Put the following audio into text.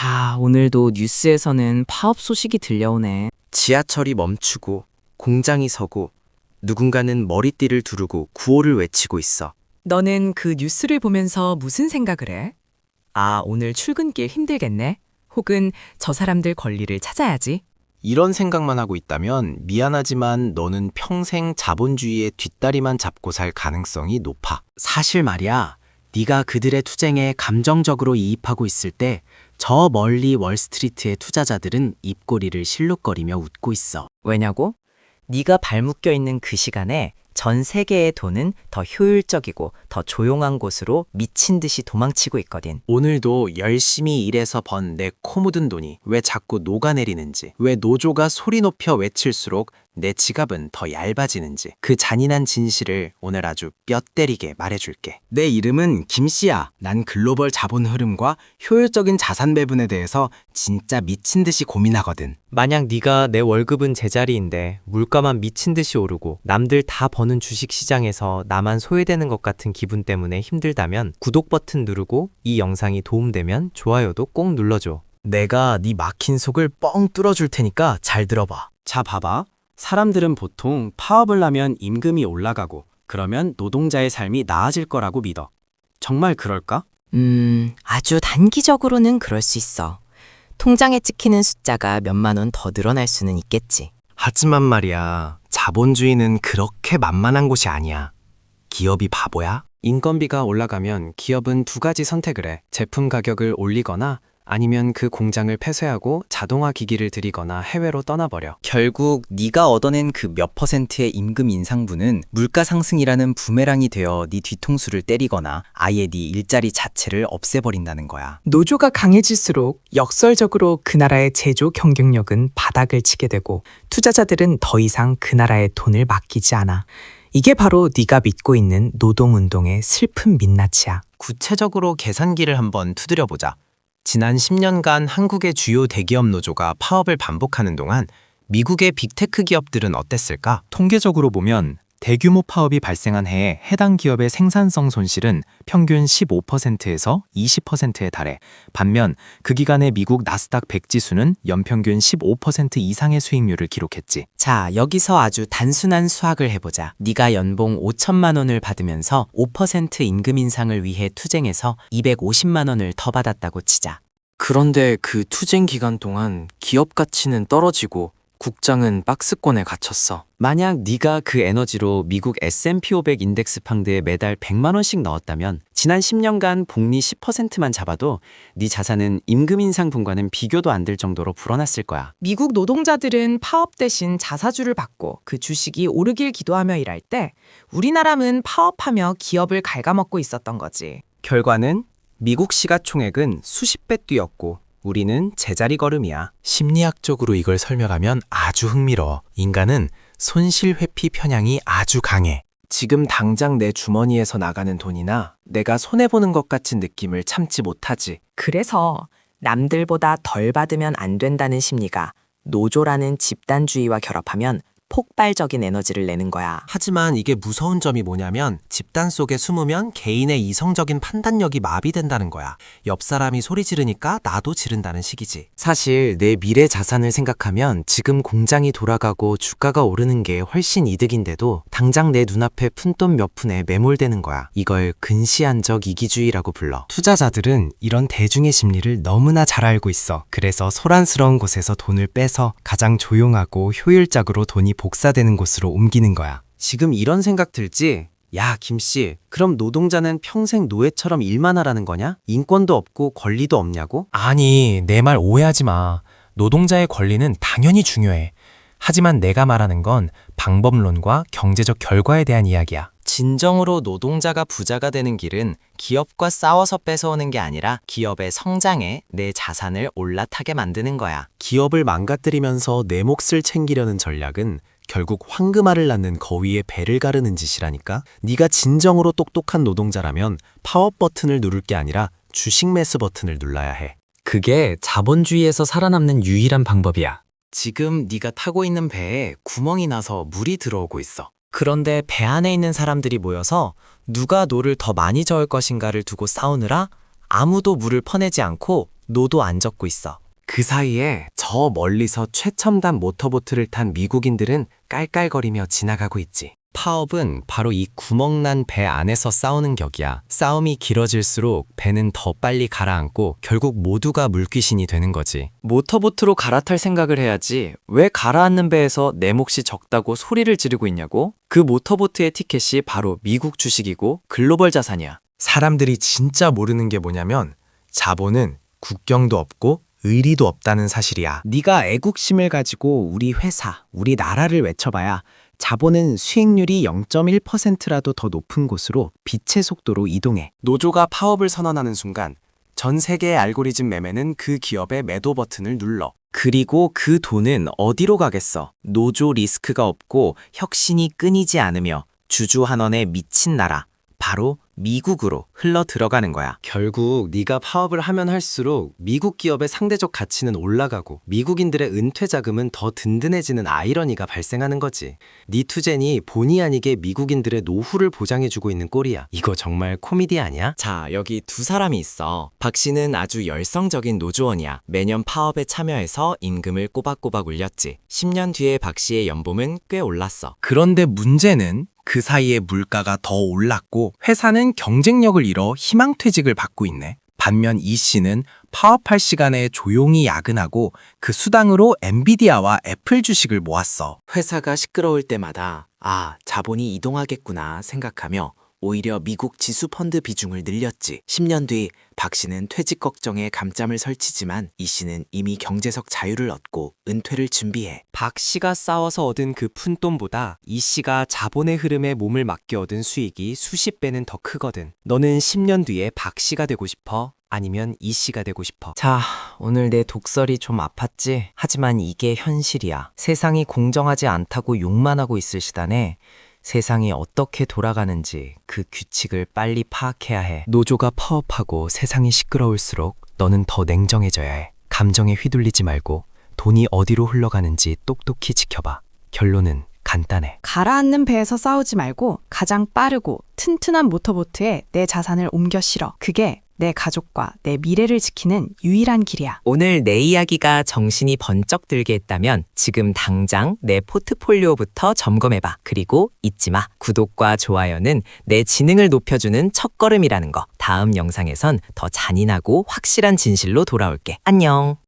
자, 오늘도 뉴스에서는 파업 소식이 들려오네. 지하철이 멈추고 공장이 서고 누군가는 머리띠를 두르고 구호를 외치고 있어. 너는 그 뉴스를 보면서 무슨 생각을 해? 아, 오늘 출근길 힘들겠네? 혹은 저 사람들 권리를 찾아야지. 이런 생각만 하고 있다면 미안하지만 너는 평생 자본주의의 뒷다리만 잡고 살 가능성이 높아. 사실 말이야. 네가 그들의 투쟁에 감정적으로 이입하고 있을 때 저 멀리 월스트리트의 투자자들은 입꼬리를 실룩거리며 웃고 있어. 왜냐고? 네가 발묶여 있는 그 시간에 전 세계의 돈은 더 효율적이고 더 조용한 곳으로 미친 듯이 도망치고 있거든. 오늘도 열심히 일해서 번 내 코 묻은 돈이 왜 자꾸 녹아내리는지, 왜 노조가 소리 높여 외칠수록 내 지갑은 더 얇아지는지, 그 잔인한 진실을 오늘 아주 뼈 때리게 말해줄게. 내 이름은 김씨야. 난 글로벌 자본 흐름과 효율적인 자산 배분에 대해서 진짜 미친 듯이 고민하거든. 만약 네가 내 월급은 제자리인데 물가만 미친 듯이 오르고 남들 다 버는 주식 시장에서 나만 소외되는 것 같은 기분 때문에 힘들다면 구독 버튼 누르고 이 영상이 도움되면 좋아요도 꼭 눌러줘. 내가 네 막힌 속을 뻥 뚫어줄 테니까 잘 들어봐. 자, 봐봐. 사람들은 보통 파업을 하면 임금이 올라가고 그러면 노동자의 삶이 나아질 거라고 믿어. 정말 그럴까? 음, 아주 단기적으로는 그럴 수 있어. 통장에 찍히는 숫자가 몇만 원 더 늘어날 수는 있겠지. 하지만 말이야, 자본주의는 그렇게 만만한 곳이 아니야. 기업이 바보야? 인건비가 올라가면 기업은 두 가지 선택을 해. 제품 가격을 올리거나 아니면 그 공장을 폐쇄하고 자동화 기기를 들이거나 해외로 떠나버려. 결국 네가 얻어낸 그 몇 퍼센트의 임금 인상분은 물가 상승이라는 부메랑이 되어 네 뒤통수를 때리거나 아예 네 일자리 자체를 없애버린다는 거야. 노조가 강해질수록 역설적으로 그 나라의 제조 경쟁력은 바닥을 치게 되고 투자자들은 더 이상 그 나라의 돈을 맡기지 않아. 이게 바로 네가 믿고 있는 노동운동의 슬픈 민낯이야. 구체적으로 계산기를 한번 두드려 보자. 지난 10년간 한국의 주요 대기업 노조가 파업을 반복하는 동안 미국의 빅테크 기업들은 어땠을까? 통계적으로 보면 대규모 파업이 발생한 해에 해당 기업의 생산성 손실은 평균 15%에서 20%에 달해 반면 그 기간에 미국 나스닥 100 지수는 연평균 15% 이상의 수익률을 기록했지. 자, 여기서 아주 단순한 수학을 해보자. 네가 연봉 5천만 원을 받으면서 5% 임금 인상을 위해 투쟁해서 250만 원을 더 받았다고 치자. 그런데 그 투쟁 기간 동안 기업 가치는 떨어지고 국장은 박스권에 갇혔어. 만약 네가 그 에너지로 미국 S&P 500 인덱스 펀드에 매달 100만 원씩 넣었다면 지난 10년간 복리 10%만 잡아도 네 자산은 임금 인상 분과는 비교도 안 될 정도로 불어났을 거야. 미국 노동자들은 파업 대신 자사주를 받고 그 주식이 오르길 기도하며 일할 때 우리나라는 파업하며 기업을 갉아먹고 있었던 거지. 결과는 미국 시가총액은 수십 배 뛰었고 우리는 제자리 걸음이야. 심리학적으로 이걸 설명하면 아주 흥미로워. 인간은 손실 회피 편향이 아주 강해. 지금 당장 내 주머니에서 나가는 돈이나 내가 손해보는 것 같은 느낌을 참지 못하지. 그래서 남들보다 덜 받으면 안 된다는 심리가 노조라는 집단주의와 결합하면 폭발적인 에너지를 내는 거야. 하지만 이게 무서운 점이 뭐냐면 집단 속에 숨으면 개인의 이성적인 판단력이 마비된다는 거야. 옆 사람이 소리 지르니까 나도 지른다는 식이지. 사실 내 미래 자산을 생각하면 지금 공장이 돌아가고 주가가 오르는 게 훨씬 이득인데도 당장 내 눈앞에 푼돈 몇 푼에 매몰되는 거야. 이걸 근시안적 이기주의라고 불러. 투자자들은 이런 대중의 심리를 너무나 잘 알고 있어. 그래서 소란스러운 곳에서 돈을 빼서 가장 조용하고 효율적으로 돈이 복사되는 곳으로 옮기는 거야. 지금 이런 생각 들지? 야, 김씨, 그럼 노동자는 평생 노예처럼 일만 하라는 거냐? 인권도 없고 권리도 없냐고? 아니, 내 말 오해하지 마. 노동자의 권리는 당연히 중요해. 하지만 내가 말하는 건 방법론과 경제적 결과에 대한 이야기야. 진정으로 노동자가 부자가 되는 길은 기업과 싸워서 뺏어오는 게 아니라 기업의 성장에 내 자산을 올라타게 만드는 거야. 기업을 망가뜨리면서 내 몫을 챙기려는 전략은 결국 황금알을 낳는 거위의 배를 가르는 짓이라니까. 네가 진정으로 똑똑한 노동자라면 파업 버튼을 누를 게 아니라 주식 매수 버튼을 눌러야 해. 그게 자본주의에서 살아남는 유일한 방법이야. 지금 네가 타고 있는 배에 구멍이 나서 물이 들어오고 있어. 그런데 배 안에 있는 사람들이 모여서 누가 노를 더 많이 저을 것인가를 두고 싸우느라 아무도 물을 퍼내지 않고 노도 안 적고 있어. 그 사이에 저 멀리서 최첨단 모터보트를 탄 미국인들은 깔깔거리며 지나가고 있지. 파업은 바로 이 구멍난 배 안에서 싸우는 격이야. 싸움이 길어질수록 배는 더 빨리 가라앉고 결국 모두가 물귀신이 되는 거지. 모터보트로 갈아탈 생각을 해야지 왜 가라앉는 배에서 내 몫이 적다고 소리를 지르고 있냐고? 그 모터보트의 티켓이 바로 미국 주식이고 글로벌 자산이야. 사람들이 진짜 모르는 게 뭐냐면 자본은 국경도 없고 의리도 없다는 사실이야. 네가 애국심을 가지고 우리 회사, 우리 나라를 외쳐봐야 자본은 수익률이 0.1%라도 더 높은 곳으로 빛의 속도로 이동해. 노조가 파업을 선언하는 순간 전 세계의 알고리즘 매매는 그 기업의 매도 버튼을 눌러. 그리고 그 돈은 어디로 가겠어? 노조 리스크가 없고 혁신이 끊이지 않으며 주주 한원에 미친 나라, 바로 미국으로 흘러 들어가는 거야. 결국 네가 파업을 하면 할수록 미국 기업의 상대적 가치는 올라가고 미국인들의 은퇴 자금은 더 든든해지는 아이러니가 발생하는 거지. 네 투쟁이 본의 아니게 미국인들의 노후를 보장해주고 있는 꼴이야. 이거 정말 코미디 아니야? 자, 여기 두 사람이 있어. 박 씨는 아주 열성적인 노조원이야. 매년 파업에 참여해서 임금을 꼬박꼬박 올렸지. 10년 뒤에 박 씨의 연봉은 꽤 올랐어. 그런데 문제는 그 사이에 물가가 더 올랐고 회사는 경쟁력을 잃어 희망퇴직을 받고 있네. 반면 이 씨는 파업할 시간에 조용히 야근하고 그 수당으로 엔비디아와 애플 주식을 모았어. 회사가 시끄러울 때마다 아, 자본이 이동하겠구나 생각하며 오히려 미국 지수 펀드 비중을 늘렸지. 10년 뒤 박 씨는 퇴직 걱정에 감점을 설치지만 이 씨는 이미 경제적 자유를 얻고 은퇴를 준비해. 박 씨가 싸워서 얻은 그 푼돈보다 이 씨가 자본의 흐름에 몸을 맡겨 얻은 수익이 수십 배는 더 크거든. 너는 10년 뒤에 박 씨가 되고 싶어? 아니면 이 씨가 되고 싶어? 자, 오늘 내 독설이 좀 아팠지? 하지만 이게 현실이야. 세상이 공정하지 않다고 욕만 하고 있을 시단에 세상이 어떻게 돌아가는지 그 규칙을 빨리 파악해야 해. 노조가 파업하고 세상이 시끄러울수록 너는 더 냉정해져야 해. 감정에 휘둘리지 말고 돈이 어디로 흘러가는지 똑똑히 지켜봐. 결론은 간단해. 가라앉는 배에서 싸우지 말고 가장 빠르고 튼튼한 모터보트에 내 자산을 옮겨 실어. 그게 내 가족과 내 미래를 지키는 유일한 길이야. 오늘 내 이야기가 정신이 번쩍 들게 했다면 지금 당장 내 포트폴리오부터 점검해봐. 그리고 잊지 마. 구독과 좋아요는 내 지능을 높여주는 첫걸음이라는 거. 다음 영상에선 더 잔인하고 확실한 진실로 돌아올게. 안녕.